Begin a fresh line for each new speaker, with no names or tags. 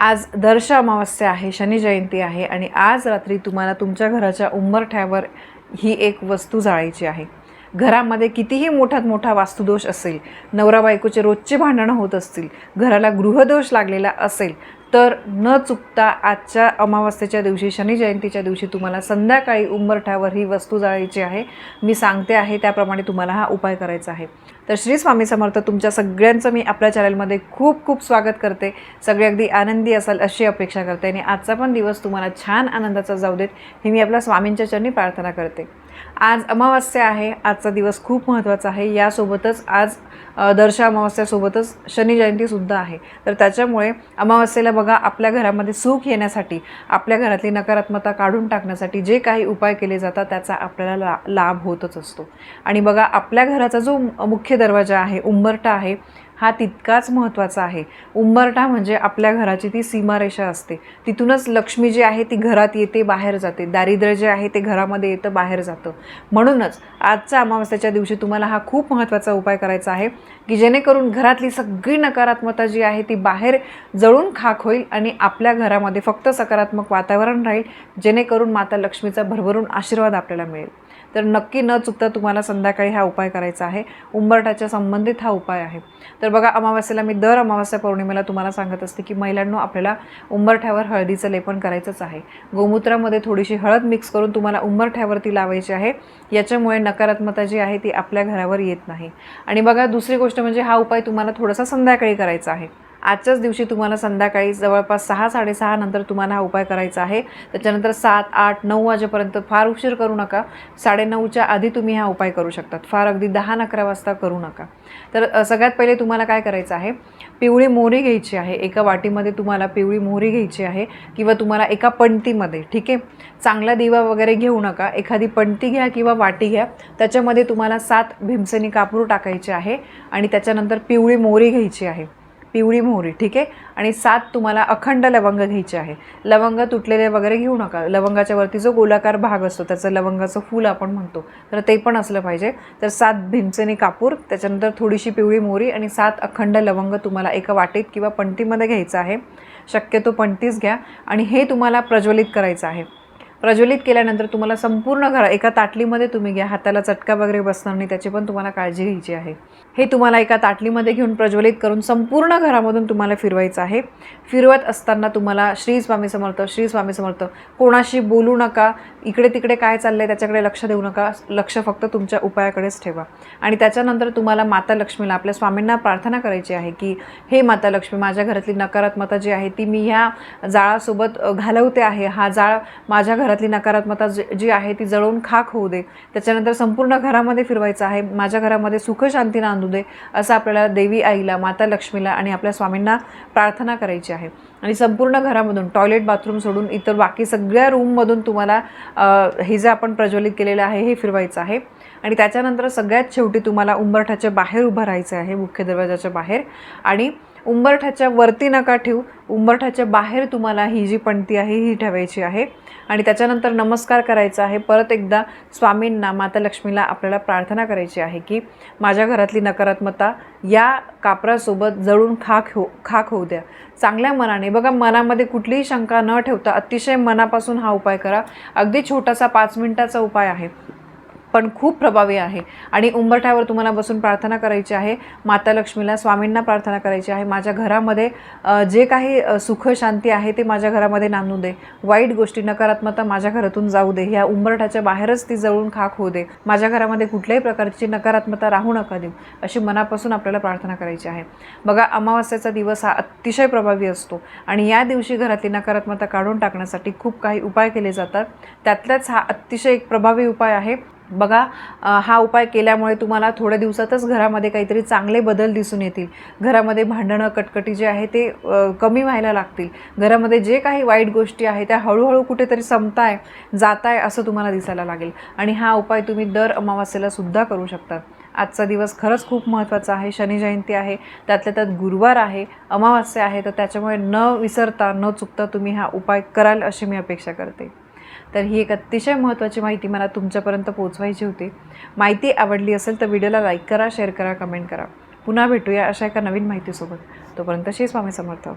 आज दर्श अमावस्या आहे शनी जयंती आहे आणि आज रात्री तुम्हाला तुमच्या घराच्या उंबरठ्यावर ही एक वस्तू जाळायची आहे. घरामध्ये कितीही मोठात मोठा वास्तुदोष असेल नवरा बायकोचे रोजचे भांडणं होत असतील घराला गृहदोष लागलेला असेल तर न चुकता आजच्या अमावस्येच्या दिवशी शनी जयंतीच्या दिवशी तुम्हाला संध्याकाळी उंबरठ्यावर ही वस्तू जाळायची आहे. मी सांगते आहे त्याप्रमाणे तुम्हाला हा उपाय करायचा आहे. तर श्री स्वामी समर्थ तुमच्या सगळ्यांचं मी आपल्या चॅनलमध्ये खूप खूप स्वागत करते. सगळे अगदी आनंदी असाल अशी अपेक्षा करते आणि आजचा पण दिवस तुम्हाला छान आनंदाचा जाऊ देत ही मी आपल्या स्वामींच्या चरणी प्रार्थना करते. आज अमावास्या आहे आजचा दिवस खूप महत्त्वाचा आहे. यासोबतच आज दर्शा दर्श अमावस्यासोबतच शनी जयंतीसुद्धा आहे. तर त्याच्यामुळे अमावास्येला बघा आपल्या घरामध्ये सुख येण्यासाठी आपल्या घरातली नकारात्मकता काढून टाकण्यासाठी जे काही उपाय केले जातात त्याचा आपल्याला ला लाभ होतच असतो. आणि बघा आपल्या घराचा जो मुख्य दरवाजा आहे उंबरटा आहे हा तितकाच महत्त्वाचा आहे. उंबरठा म्हणजे आपल्या घराची ती सीमारेषा असते. तिथूनच लक्ष्मी जी आहे ती घरात येते बाहेर जाते. दारिद्र्य जे आहे ते घरामध्ये येतं बाहेर जातं. म्हणूनच आजच्या अमावस्याच्या दिवशी तुम्हाला हा खूप महत्त्वाचा उपाय करायचा आहे की जेणेकरून घरातली सगळी नकारात्मकता जी आहे ती बाहेर जळून खाक होईल आणि आपल्या घरामध्ये फक्त सकारात्मक वातावरण राहील जेणेकरून माता लक्ष्मीचा भरभरून आशीर्वाद आपल्याला मिळेल. तर नक्की न चुकता तुम्हाला संध्याकाळी हा उपाय करायचा आहे. उंबरठाच्या संबंधित हा उपाय आहे. तर बघा अमावस्येला मी दर अमावस्या पौर्णिमेला तुम्हाला सांगत असते की महिलांनो आपल्याला उंबरठ्यावर हळदीचं लेपन करायचंच आहे. गोमूत्रामध्ये थोडीशी हळद मिक्स करून तुम्हाला उंबरठ्यावरती लावायची आहे. याच्यामुळे नकारात्मकता जी आहे ती आपल्या घरावर येत नाही. आणि बघा दुसरी गोष्ट म्हणजे हा उपाय तुम्हाला थोडासा संध्याकाळी करायचा आहे. आजच्याच दिवशी तुम्हाला संध्याकाळी जवळपास सहा साडेसहा नंतर तुम्हाला हा उपाय करायचा आहे. त्याच्यानंतर सात आठ नऊ वाजेपर्यंत फार उशीर करू नका. साडेनऊच्या आधी तुम्ही हा उपाय करू शकतात. फार अगदी दहा न अकरा वाजता करू नका. तर सगळ्यात पहिले तुम्हाला काय करायचं आहे? पिवळी मोहरी घ्यायची आहे. एका वाटीमध्ये तुम्हाला पिवळी मोहरी घ्यायची आहे किंवा तुम्हाला एका पणतीमध्ये ठीक आहे? चांगला दिवा वगैरे घेऊ नका. एखादी पणती घ्या किंवा वाटी घ्या. त्याच्यामध्ये तुम्हाला सात भीमसेनी कापूर टाकायचे आहे आणि त्याच्यानंतर पिवळी मोहरी घ्यायची आहे. पिवळी मोहरी ठीक आहे? आणि सात तुम्हाला अखंड लवंग घ्यायचे आहे. लवंग तुटलेले वगैरे घेऊ नका. लवंगाच्या वरती जो गोलाकार भाग असतो त्याचं लवंगाचं फूल आपण म्हणतो. तर ते पण असलं पाहिजे. तर सात भीमसेनी कापूर त्याच्यानंतर थोडीशी पिवळी मोहरी आणि सात अखंड लवंग तुम्हाला एका वाटीत किंवा पणतीमध्ये घ्यायचं आहे. शक्यतो पणतीच घ्या. आणि हे तुम्हाला प्रज्वलित करायचं आहे. प्रज्वलित केल्यानंतर तुम्हाला संपूर्ण घरा एका ताटलीमध्ये तुम्ही घ्या. हाताला चटका वगैरे बसणार नाही त्याची पण तुम्हाला काळजी घ्यायची आहे. हे तुम्हाला एका ताटलीमध्ये घेऊन प्रज्वलित करून संपूर्ण घरामधून तुम्हाला फिरवायचं आहे. फिरवत असताना तुम्हाला श्री स्वामी समर्थ श्री स्वामी समर्थ कोणाशी बोलू नका. इकडे तिकडे काय चाललं आहे त्याच्याकडे लक्ष देऊ नका. लक्ष फक्त तुमच्या उपायाकडेच ठेवा. आणि त्याच्यानंतर तुम्हाला माता लक्ष्मीला आपल्या स्वामींना प्रार्थना करायची आहे की हे माता लक्ष्मी माझ्या घरातली नकारात्मकता जी आहे ती मी ह्या जाळासोबत घालवते आहे. हा जाळ माझ्या घरातली नकारात्मकता जी जी आहे ती जळवून खाक होऊ दे. त्याच्यानंतर संपूर्ण घरामध्ये फिरवायचं आहे. माझ्या घरामध्ये सुखशांती नांदू दे असं आपल्याला देवी आईला माता लक्ष्मीला आणि आपल्या स्वामींना प्रार्थना करायची आहे. आणि संपूर्ण घरामधून टॉयलेट बाथरूम सोडून इतर बाकी सगळ्या रूममधून तुम्हाला हे जे आपण प्रज्वलित केलेलं आहे हे फिरवायचं आहे. आणि त्याच्यानंतर सगळ्यात शेवटी तुम्हाला उंबरठ्याच्या बाहेर उभं राहायचं आहे मुख्य दरवाजाच्या बाहेर. आणि उंबरठ्याच्या वरती नका ठेवू. उंबरठ्याच्या बाहेर तुम्हाला ही जी पणती आहे ही ठेवायची आहे. आणि त्याच्यानंतर नमस्कार करायचा आहे. परत एकदा स्वामींना माता लक्ष्मीला आपल्याला प्रार्थना करायची आहे की माझ्या घरातली नकारात्मकता या कापरासोबत जळून खाक हो खाक होऊ द्या. चांगल्या मनाने बघा मनामध्ये कुठलीही शंका न ठेवता अतिशय मनापासून हा उपाय करा. अगदी छोटासा पाच मिनटाचा उपाय आहे. पण खूप प्रभावी आहे. आणि उंबरठ्यावर तुम्हाला बसून प्रार्थना करायची आहे. माता लक्ष्मीला स्वामींना प्रार्थना करायची आहे. माझ्या घरामध्ये जे काही सुख शांती आहे ते माझ्या घरामध्ये नांदू दे. वाईट गोष्टी नकारात्मकता माझ्या घरातून जाऊ दे. ह्या उंबरठ्याच्या बाहेरच ती जळून खाक होऊ दे. माझ्या घरामध्ये कुठल्याही प्रकारची नकारात्मकता राहू नका देऊ. अशी मनापासून आपल्याला प्रार्थना करायची आहे. बघा अमावास्याचा दिवस हा अतिशय प्रभावी असतो. आणि या दिवशी घरातली नकारात्मकता काढून टाकण्यासाठी खूप काही उपाय केले जातात. त्यातल्याच हा अतिशय एक प्रभावी उपाय आहे. बघा हा उपाय केल्यामुळे तुम्हाला थोड्या दिवसातच घरामध्ये काहीतरी चांगले बदल दिसून येतील. घरामध्ये भांडणं कटकटी जे आहे ते कमी व्हायला लागतील. घरामध्ये जे काही वाईट गोष्टी आहे त्या हळूहळू कुठेतरी संपताय जाताय असं तुम्हाला दिसायला लागेल. आणि हा उपाय तुम्ही दर अमावास्येला सुद्धा करू शकता. आजचा दिवस खरंच खूप महत्त्वाचा आहे. शनी जयंती आहे त्यातल्या त्यात गुरुवार आहे अमावास्या आहे तर त्याच्यामुळे न विसरता न चुकता तुम्ही हा उपाय कराल अशी मी अपेक्षा करते. तर ही एक अतिशय महत्त्वाची माहिती मला तुमच्यापर्यंत पोहोचवायची होती. माहिती आवडली असेल तर व्हिडिओला लाईक करा शेअर करा कमेंट करा. पुन्हा भेटूया अशा एका नवीन माहितीसोबत. तोपर्यंत श्री स्वामी समर्थ.